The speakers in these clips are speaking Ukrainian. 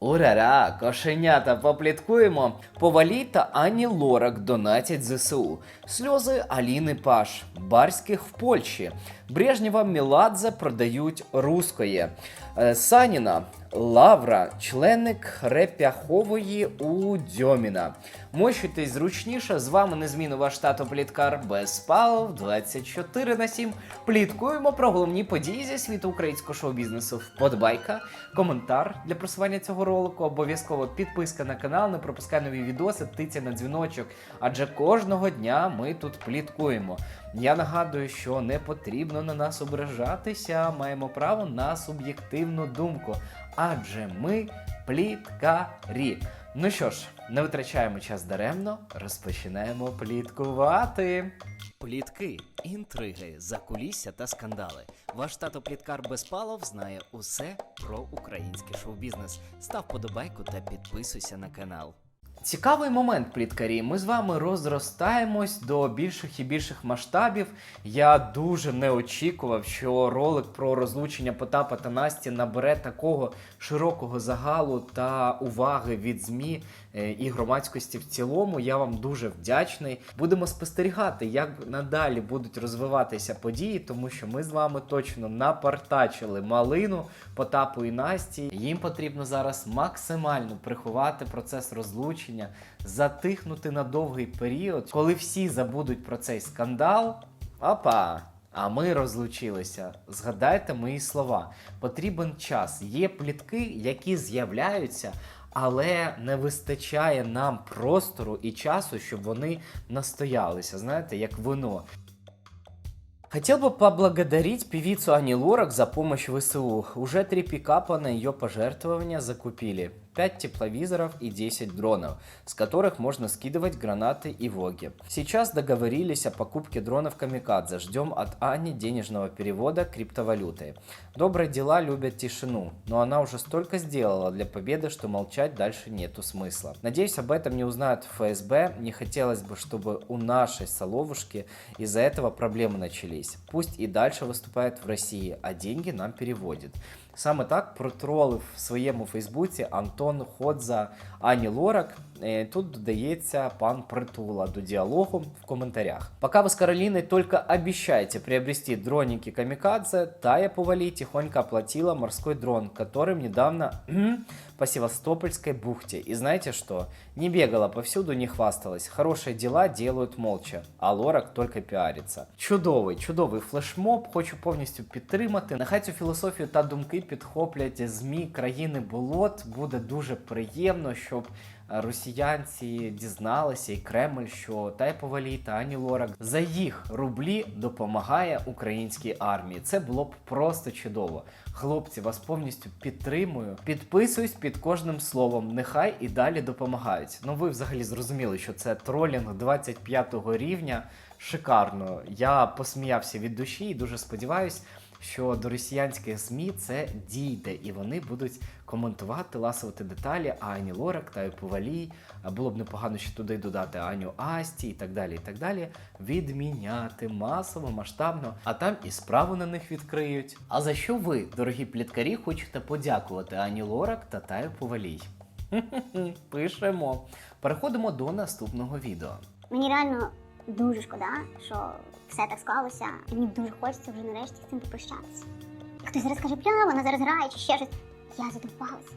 Урара, кошенята, попліткуємо. Повалій та Ані Лорак донатять ЗСУ. Сльози Аліни Паш, Барських в Польщі. Брежнєва Міладзе продають рускоє. Е, Саніна, Лавра, членник Репяхової у Дьоміна. Мощуйтесь зручніше. З вами незмінно ваш тато Пліткар без палив 24 на 7. Пліткуємо про головні події зі світу українського шоу-бізнесу. Вподобайка, коментар для просування цього ролику. Обов'язково підписка на канал, не пропускай нові відоси, тиця на дзвіночок. Адже кожного дня ми тут пліткуємо. Я нагадую, що не потрібно на нас ображатися, маємо право на суб'єктивну думку. Адже ми пліткарі. Ну що ж, не витрачаємо час даремно, розпочинаємо пліткувати. Плітки, інтриги, закулісся та скандали. Ваш тато Пліткар Безпалов знає усе про український шоу-бізнес. Став подобайку та підписуйся на канал. Цікавий момент, пліткарі. Ми з вами розростаємось до більших і більших масштабів. Я дуже не очікував, що ролик про розлучення Потапа та Насті набере такого широкого загалу та уваги від ЗМІ е, і громадськості в цілому. Я вам дуже вдячний. Будемо спостерігати, як надалі будуть розвиватися події, тому що ми з вами точно напартачили малину Потапу і Насті. Їм потрібно зараз максимально приховати процес розлучення, затихнути на довгий період, коли всі забудуть про цей скандал. Опа! А ми розлучилися. Згадайте мої слова. Потрібен час. Є плітки, які з'являються, але не вистачає нам простору і часу, щоб вони настоялися. Знаєте, як вино. Хотел бы поблагодарить певицу Ани Лорак за помощь ВСУ. Уже три пикапа на ее пожертвования закупили. 5 тепловизоров и 10 дронов, с которых можно скидывать гранаты и воги. Сейчас договорились о покупке дронов Камикадзе. Ждем от Ани денежного перевода криптовалютой. Добрые дела любят тишину, но она уже столько сделала для победы, что молчать дальше нету смысла. Надеюсь, об этом не узнают ФСБ. Не хотелось бы, чтобы у нашей Соловушки из-за этого проблемы начались. Пусть и дальше выступает в России, а деньги нам переводит. Саме так протролив в своєму Фейсбуці Антон Ходза Ані Лорак. Е, Тут додається пан Притула до діалогу в коментарях. Пока вы с Каролиной только обещаете приобрести дроники Камикадзе, Тая Повали тихонько оплатила морской дрон, которым недавно кхм, по Севастопольской бухте. И знаете что? Не бегала повсюду, не хвасталась. Хорошие дела делают молча, а Лорак только піариться. Чудовий, чудовий флешмоб. Хочу повністю підтримати. Нехай цю філософію та думки підхоплять ЗМІ країни болот. Буде дуже приємно, щоб е, росіянці дізналися і Кремль, що Тайповалі та Ані Лорак за їх рублі допомагає українській армії. Це було б просто чудово. Хлопці, вас повністю підтримую. Підписуюсь під кожним словом. Нехай і далі допомагають. Ну ви взагалі зрозуміли, що це тролінг 25 рівня. Шикарно. Я посміявся від душі і дуже сподіваюсь, що до росіянських ЗМІ це дійде, і вони будуть коментувати, ласувати деталі Ані Лорак та Повалій. Було б непогано ще туди додати Аню Асті і так далі. і так далі. Відміняти масово, масштабно, а там і справу на них відкриють. А за що ви, дорогі пліткарі, хочете подякувати Ані Лорак та Таю Повалій? Пишемо. Переходимо до наступного відео. Мені реально дуже шкода, що все так склалося, і мені дуже хочеться вже нарешті з цим попрощатися. Хтось зараз каже, бля, вона зараз грає чи ще щось. Я задовбалася.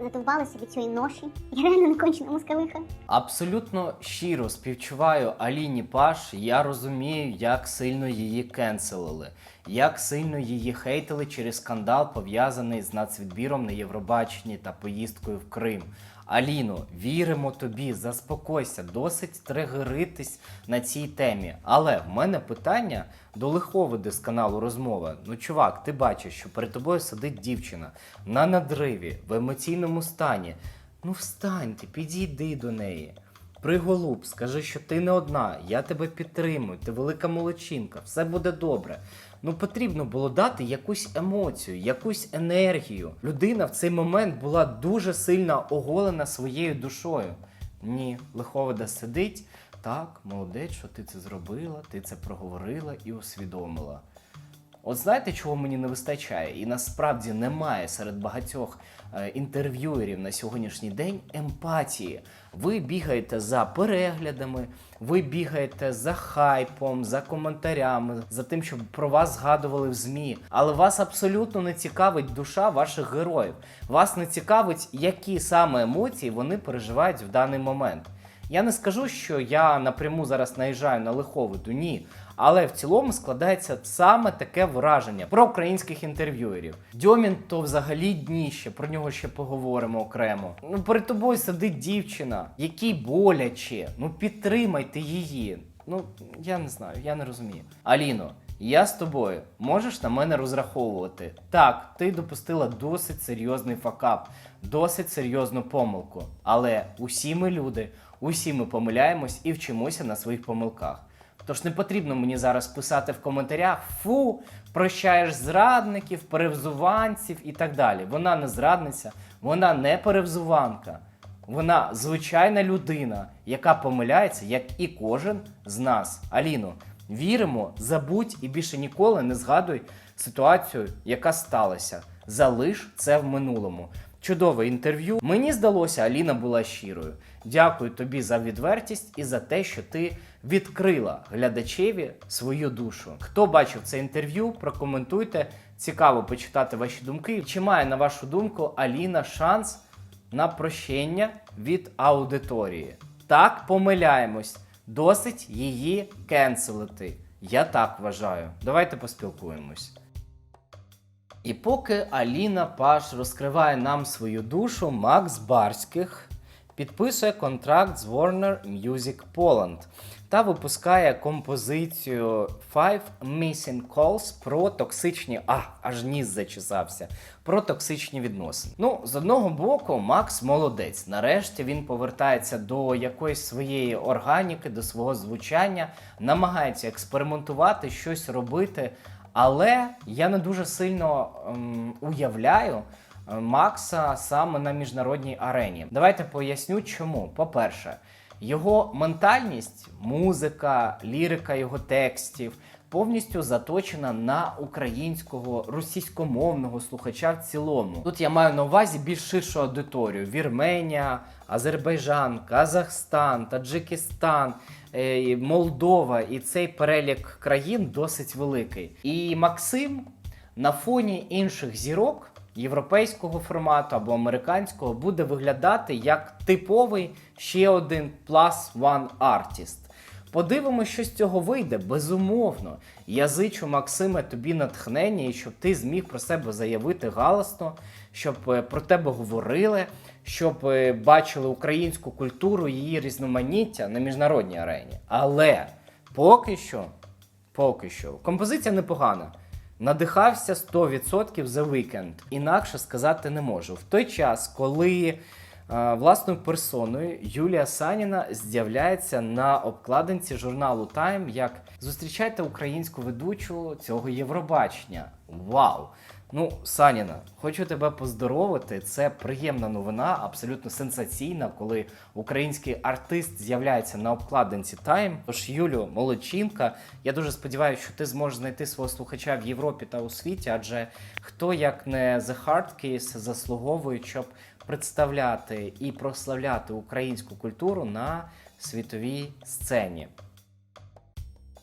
Задовбалася від цієї ноші. Я реально не кончена москалиха. Абсолютно щиро співчуваю Аліні Паш. Я розумію, як сильно її кенселили, як сильно її хейтили через скандал, пов'язаний з нацвідбіром на Євробаченні та поїздкою в Крим. Аліно, віримо тобі, заспокойся, досить тригеритись на цій темі. Але в мене питання до лиховиди з каналу розмова. Ну, чувак, ти бачиш, що перед тобою сидить дівчина на надриві, в емоційному стані. Ну встань ти, підійди до неї. Приголуб, скажи, що ти не одна, я тебе підтримую, ти велика молодчинка, все буде добре. Ну потрібно було дати якусь емоцію, якусь енергію. Людина в цей момент була дуже сильно оголена своєю душою. Ні, лиховида сидить. Так, молодець, що ти це зробила, ти це проговорила і усвідомила. От знаєте, чого мені не вистачає? І насправді немає серед багатьох інтерв'юерів на сьогоднішній день емпатії. Ви бігаєте за переглядами, ви бігаєте за хайпом, за коментарями, за тим, щоб про вас згадували в ЗМІ. Але вас абсолютно не цікавить душа ваших героїв. Вас не цікавить, які саме емоції вони переживають в даний момент. Я не скажу, що я напряму зараз наїжджаю на лиховиду, ні. Але в цілому складається саме таке враження про українських інтерв'юерів. Дьомін то взагалі дніще, про нього ще поговоримо окремо. Ну перед тобою сидить дівчина, якій боляче. Ну підтримайте її. Ну я не знаю, я не розумію. Аліно, я з тобою. Можеш на мене розраховувати. Так, ти допустила досить серйозний факап, досить серйозну помилку. Але усі ми люди, усі ми помиляємось і вчимося на своїх помилках. Тож не потрібно мені зараз писати в коментарях фу, прощаєш зрадників, перевзуванців і так далі. Вона не зрадниця, вона не перевзуванка. Вона звичайна людина, яка помиляється, як і кожен з нас. Аліно, віримо, забудь і більше ніколи не згадуй ситуацію, яка сталася. Залиш це в минулому. Чудове інтерв'ю. Мені здалося, Аліна була щирою. Дякую тобі за відвертість і за те, що ти відкрила глядачеві свою душу. Хто бачив це інтерв'ю, прокоментуйте. Цікаво почитати ваші думки. Чи має на вашу думку Аліна шанс на прощення від аудиторії? Так, помиляємось. Досить її кенселити. Я так вважаю. Давайте поспілкуємось. І поки Аліна Паш розкриває нам свою душу, Макс Барських підписує контракт з Warner Music Poland та випускає композицію Five Missing Calls про токсичні. А, аж ніс зачесався. Про токсичні відносини. Ну, з одного боку, Макс молодець. Нарешті він повертається до якоїсь своєї органіки, до свого звучання, намагається експериментувати, щось робити. Але я не дуже сильно ем, уявляю е, Макса саме на міжнародній арені. Давайте поясню, чому. По-перше, його ментальність, музика, лірика його текстів повністю заточена на українського російськомовного слухача в цілому. Тут я маю на увазі більш ширшу аудиторію: Вірменія, Азербайджан, Казахстан, Таджикистан. е, Молдова і цей перелік країн досить великий. І Максим на фоні інших зірок європейського формату або американського буде виглядати як типовий ще один plus one artist. Подивимося, що з цього вийде, безумовно. Я зичу, Максиме, тобі натхнення, і щоб ти зміг про себе заявити галасно, щоб е, про тебе говорили, щоб е, бачили українську культуру, її різноманіття на міжнародній арені. Але поки що, поки що, композиція непогана. Надихався 100% The Weeknd. Інакше сказати не можу. В той час, коли власною персоною Юлія Саніна з'являється на обкладинці журналу Time як зустрічайте українську ведучу цього Євробачення. Вау! Ну, Саніна, хочу тебе поздоровити. Це приємна новина, абсолютно сенсаційна, коли український артист з'являється на обкладинці Time. Тож, Юлю, молодчинка. Я дуже сподіваюся, що ти зможеш знайти свого слухача в Європі та у світі, адже хто як не The Hard Case заслуговує, щоб представляти і прославляти українську культуру на світовій сцені.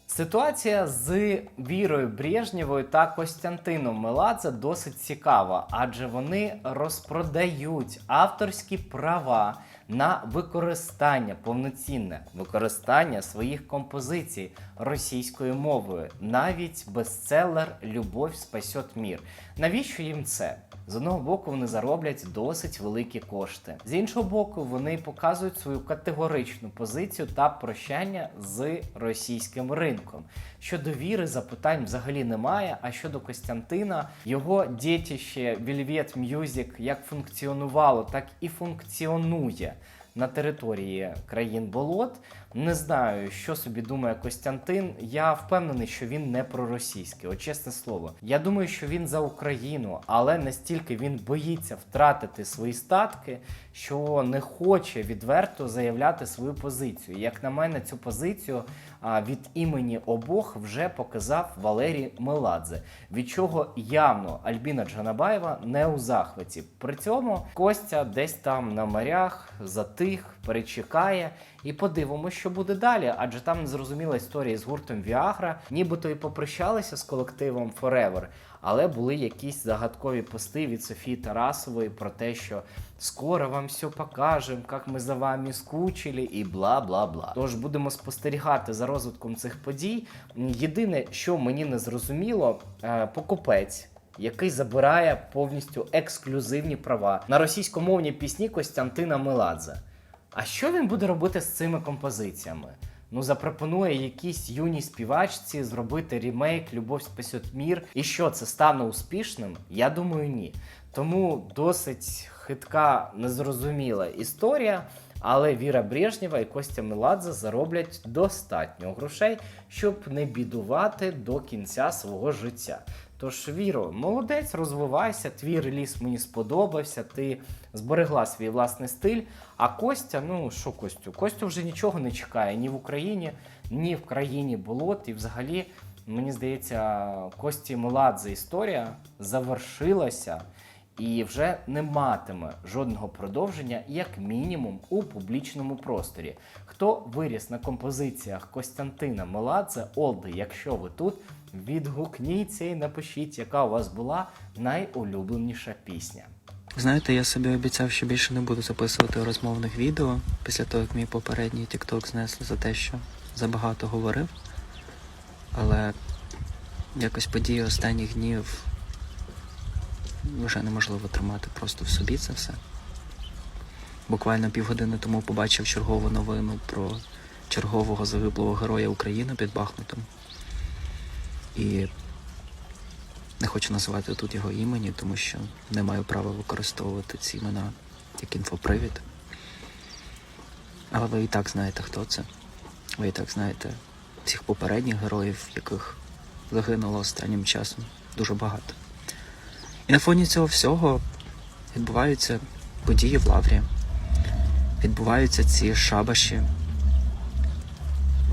Ситуація з Вірою Брежнєвою та Костянтином Меладзе досить цікава, адже вони розпродають авторські права на використання, повноцінне використання своїх композицій російською мовою, навіть бестселер Любов спасет мір. Навіщо їм це? З одного боку, вони зароблять досить великі кошти. З іншого боку, вони показують свою категоричну позицію та прощання з російським ринком. Щодо віри, запитань взагалі немає. А щодо Костянтина, його дітище Velvet Music як функціонувало, так і функціонує. на території країн болот. Не знаю, що собі думає Костянтин. Я впевнений, що він не проросійський, от чесне слово. Я думаю, що він за Україну, але настільки він боїться втратити свої статки, що не хоче відверто заявляти свою позицію. Як на мене, цю позицію від імені обох вже показав Валерій Меладзе, від чого явно Альбіна Джанабаєва не у захваті. При цьому Костя десь там на морях затих, перечекає. І подивимося, що буде далі. Адже там незрозуміла історія з гуртом Віагра, нібито і попрощалися з колективом Forever, але були якісь загадкові пости від Софії Тарасової про те, що скоро вам все покажемо, як ми за вами скучили, і бла бла бла. Тож будемо спостерігати за розвитком цих подій. Єдине, що мені не зрозуміло, е, покупець. Який забирає повністю ексклюзивні права на російськомовні пісні Костянтина Меладзе. А що він буде робити з цими композиціями? Ну, запропонує якійсь юній співачці зробити ремейк Любов спасет мір. І що це стане успішним? Я думаю, ні. Тому досить хитка, незрозуміла історія. Але Віра Брежнєва і Костя Меладзе зароблять достатньо грошей, щоб не бідувати до кінця свого життя. Тож, Віро, молодець, розвивайся, твій реліз мені сподобався, ти зберегла свій власний стиль. А Костя, ну що Костю? Костю вже нічого не чекає ні в Україні, ні в країні болот. І взагалі, мені здається, Кості Меладзе історія завершилася і вже не матиме жодного продовження, як мінімум, у публічному просторі. Хто виріс на композиціях Костянтина Меладзе, Олди, якщо ви тут, відгукніться і напишіть, яка у вас була найулюбленіша пісня. Знаєте, я собі обіцяв, що більше не буду записувати розмовних відео після того, як мій попередній TikTok знесли за те, що забагато говорив. Але якось події останніх днів вже неможливо тримати просто в собі це все. Буквально півгодини тому побачив чергову новину про чергового загиблого героя України під Бахмутом. І не хочу називати тут його імені, тому що не маю права використовувати ці імена як інфопривід. Але ви і так знаєте, хто це. Ви і так знаєте всіх попередніх героїв, яких загинуло останнім часом дуже багато. І на фоні цього всього відбуваються події в Лаврі. Відбуваються ці шабаші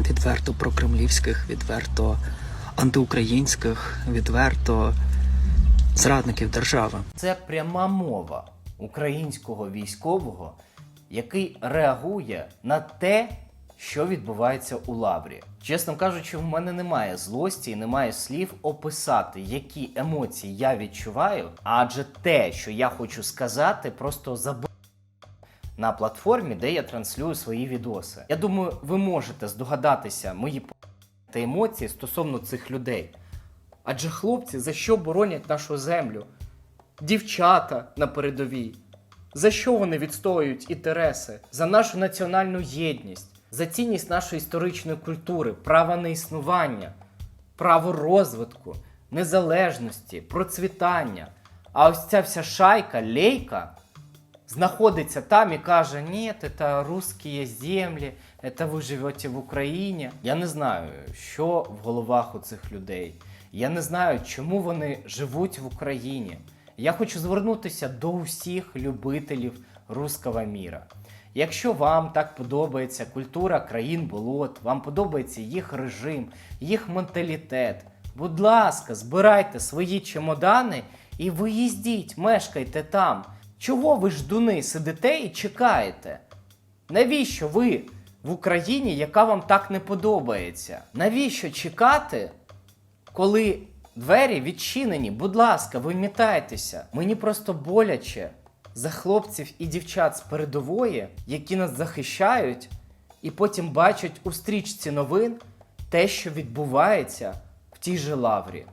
відверто прокремлівських, відверто антиукраїнських, відверто зрадників держави. Це пряма мова українського військового, який реагує на те, що відбувається у лаврі. Чесно кажучи, в мене немає злості і немає слів описати, які емоції я відчуваю, адже те, що я хочу сказати, просто забув на платформі, де я транслюю свої відоси. Я думаю, ви можете здогадатися мої та емоції стосовно цих людей. Адже хлопці за що боронять нашу землю? Дівчата на передовій. За що вони відстоюють інтереси? За нашу національну єдність, за цінність нашої історичної культури, права на існування, право розвитку, незалежності, процвітання. А ось ця вся шайка, лейка, знаходиться там і каже: ні, це русські землі, це ви живете в Україні. Я не знаю, що в головах у цих людей. Я не знаю, чому вони живуть в Україні. Я хочу звернутися до усіх любителів руского міра. Якщо вам так подобається культура країн болот, вам подобається їх режим, їх менталітет, будь ласка, збирайте свої чемодани і виїздіть, мешкайте там. Чого ви ждуни сидите і чекаєте? Навіщо ви в Україні, яка вам так не подобається? Навіщо чекати, коли двері відчинені? Будь ласка, вимітайтеся. Мені просто боляче за хлопців і дівчат з передової, які нас захищають, і потім бачать у стрічці новин те, що відбувається в тій же лаврі.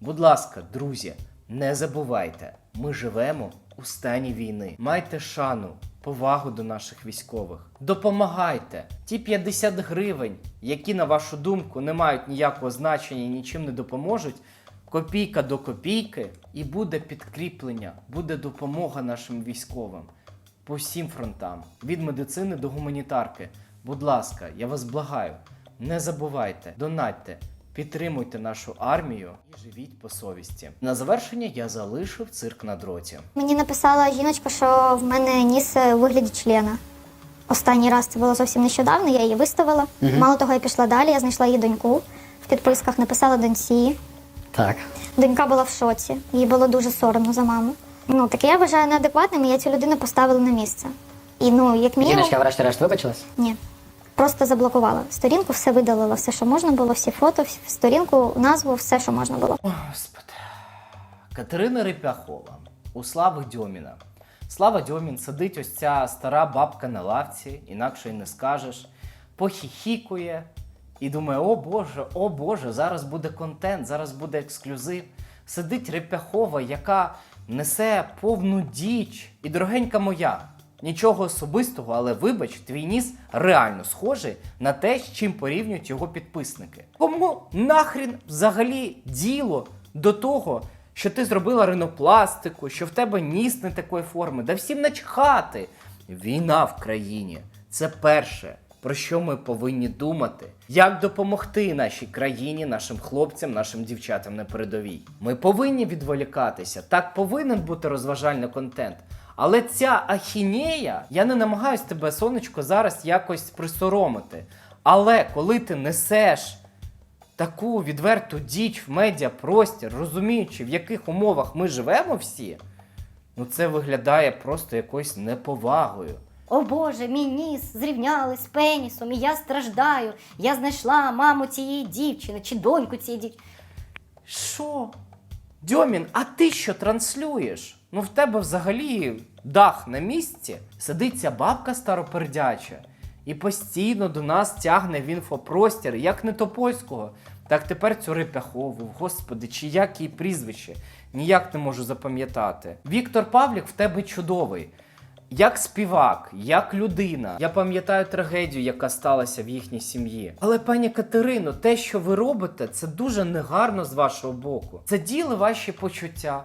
Будь ласка, друзі, не забувайте, ми живемо у стані війни. Майте шану, повагу до наших військових. Допомагайте. Ті 50 гривень, які, на вашу думку, не мають ніякого значення і нічим не допоможуть. Копійка до копійки, і буде підкріплення, буде допомога нашим військовим. по всім фронтам, від медицини до гуманітарки. Будь ласка, я вас благаю, не забувайте, донатьте, підтримуйте нашу армію і живіть по совісті. На завершення я залишив цирк на дроті. Мені написала жіночка, що в мене ніс у вигляді члена. Останній раз це було зовсім нещодавно, я її виставила. Мало того, я пішла далі, я знайшла її доньку в підписках, написала доньці. Так. Донька була в шоці, їй було дуже соромно за маму. Ну, таке я вважаю неадекватним, і я цю людину поставила на місце. І ну, як мінімум, Жіночка, врешті-решт, вибачилась? ні. Просто заблокувала сторінку, все видалила, все, що можна було, всі фото, сторінку, назву, все, що можна було. О, Господи. Катерина Репяхова у Слави Дьоміна. Слава Дьомін сидить ось ця стара бабка на лавці, інакше й не скажеш, похіхікує і думає: о Боже, о Боже, зараз буде контент, зараз буде ексклюзив. Сидить Репяхова, яка несе повну діч. І дорогенька моя, нічого особистого, але вибач, твій ніс реально схожий на те, з чим порівнюють його підписники. Кому нахрін взагалі діло до того, що ти зробила ринопластику, що в тебе ніс не такої форми, да всім начхати. Війна в країні це перше, про що ми повинні думати. Як допомогти нашій країні, нашим хлопцям, нашим дівчатам на передовій? Ми повинні відволікатися. Так повинен бути розважальний контент. Але ця ахінея, я не намагаюсь тебе, сонечко, зараз якось присоромити. Але коли ти несеш таку відверту діч в медіапростір, розуміючи, в яких умовах ми живемо всі, ну це виглядає просто якоюсь неповагою. О Боже, мій ніс зрівняли з пенісом, і я страждаю. Я знайшла маму цієї дівчини чи доньку цієї дівчини. Що? Дьомін, а ти що транслюєш? Ну в тебе взагалі дах на місці, сидить ця бабка старопердяча і постійно до нас тягне в інфопростір, як не Топольського, так тепер цю Репяхову. Господи, чи як її прізвище? Ніяк не можу запам'ятати. Віктор Павлік в тебе чудовий. Як співак, як людина. Я пам'ятаю трагедію, яка сталася в їхній сім'ї. Але пані Катерино, те, що ви робите, це дуже негарно з вашого боку. Це діли ваші почуття.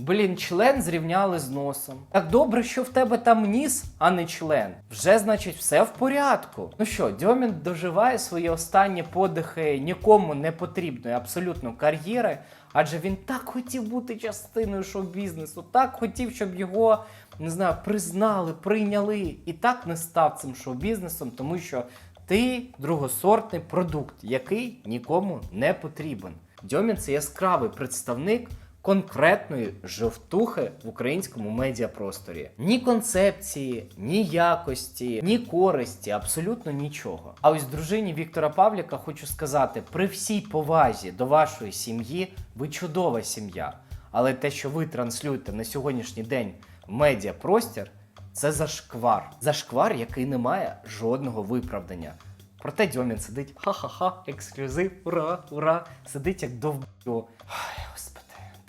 Блін, член зрівняли з носом. Так добре, що в тебе там ніс, а не член. Вже, значить, все в порядку. Ну що, Дьомін доживає свої останні подихи нікому не потрібної абсолютно кар'єри, адже він так хотів бути частиною шоу-бізнесу, так хотів, щоб його не знаю, признали, прийняли і так не став цим шоу-бізнесом, тому що ти другосортний продукт, який нікому не потрібен. Дьомін це яскравий представник конкретної жовтухи в українському медіапросторі. Ні концепції, ні якості, ні користі, абсолютно нічого. А ось дружині Віктора Павліка хочу сказати: при всій повазі до вашої сім'ї, ви чудова сім'я. Але те, що ви транслюєте на сьогоднішній день в медіапростір, це зашквар. Зашквар, який не має жодного виправдання. Проте Дьомін сидить, ха-ха-ха, ексклюзив, ура, ура, сидить як довбьо.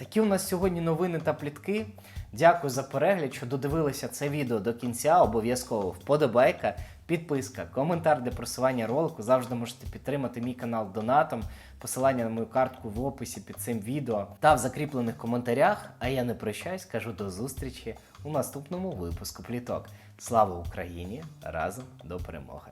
Такі у нас сьогодні новини та плітки. Дякую за перегляд, що додивилися це відео до кінця. Обов'язково вподобайка, підписка, коментар для просування ролику. Завжди можете підтримати мій канал донатом. Посилання на мою картку в описі під цим відео та в закріплених коментарях. А я не прощаюсь, кажу до зустрічі у наступному випуску пліток. Слава Україні! Разом до перемоги!